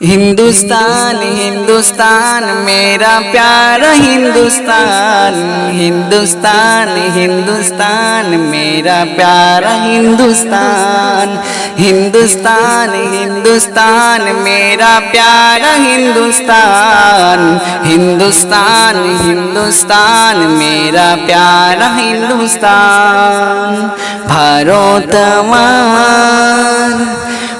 हिंदुस्तान हिंदुस्तान, मेरा प्यारा हिंदुस्तान हिंदुस्तान हिंदुस्तान, मेरा प्यारा हिंदुस्तान हिंदुस्तान हिंदुस्तान, मेरा प्यारा हिंदुस्तान हिंदुस्तान हिंदुस्तान, मेरा प्यारा हिंदुस्तान, भारत माँ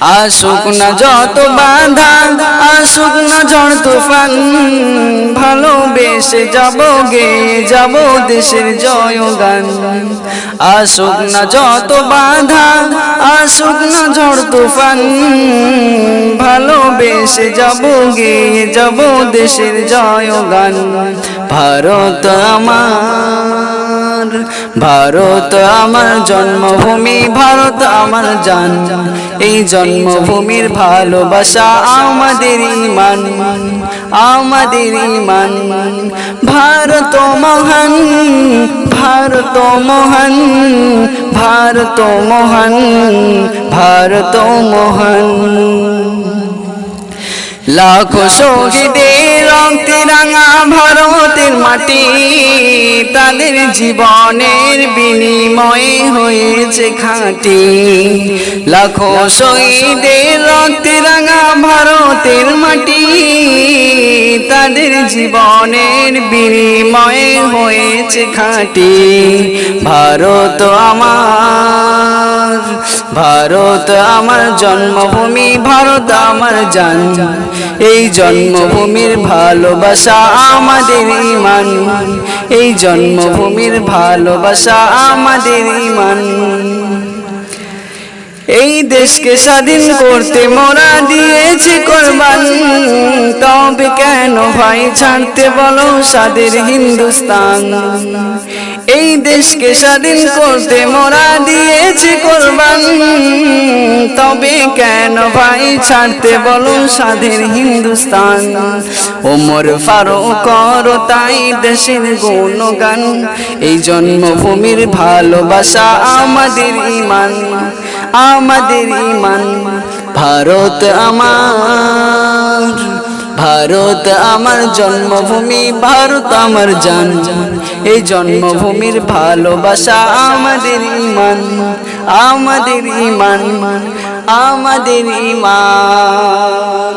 আসুক না যত বাধা, আসুক না ঝড় তুফান। ভালোবেসে যাব গে, যাব দেশের জয়গান। আসুক না যত বাধা, আসুক না ঝড় তুফান। ভালোবেসে যাব গে, যাব দেশের জয়গান। ভারত আমার ভারত আমার জন্মভূমি, ভারত আমার জান। এই জন্মভূমির ভালোবাসা আমাদের ইমান আমাদের ইমান। ভারত মহান ভারত মহান ভারত মহান ভারত মহান। লাখো শহীদের রক্তে রাঙা ভারতের মাটি। জীবনের বিনিময়ে হয়েছে খাঁটি। লাখো শহীদের রক্তে রাঙা ভারতের মাটি। তাদের জীবনের বিনিময়ে হয়েছে খাঁটি। ভারত আমার ভারত আমার জন্মভূমি, ভারত আমার জান। এই জন্মভূমির ভালোবাসা আমাদের ইমান। এই জন্মভূমির ভালোবাসা আমাদের ইমান। এই দেশকে স্বাধীন করতে মোরা দিয়েছি কোরবান। তবে কেন ভাই ছাড়তে বলো সাদের হিন্দুস্তান। এই দেশকে স্বাধীন করতে মোরা কোরবান তবে কেন ভাই ছাড়তে বলো স্বাধীন হিন্দুস্তান? ওমর ফারুক করো তাই দেশের গুণগান। এই জন্মভূমির ভালোবাসা আমাদের ইমান আমাদের ইমান। ভারত আমার ভারত আমার জন্মভূমি, ভারত আমার জান। এই জন্মভূমির ভালোবাসা আমাদের ইমান আমাদের ইমান। আমাদের ইমান।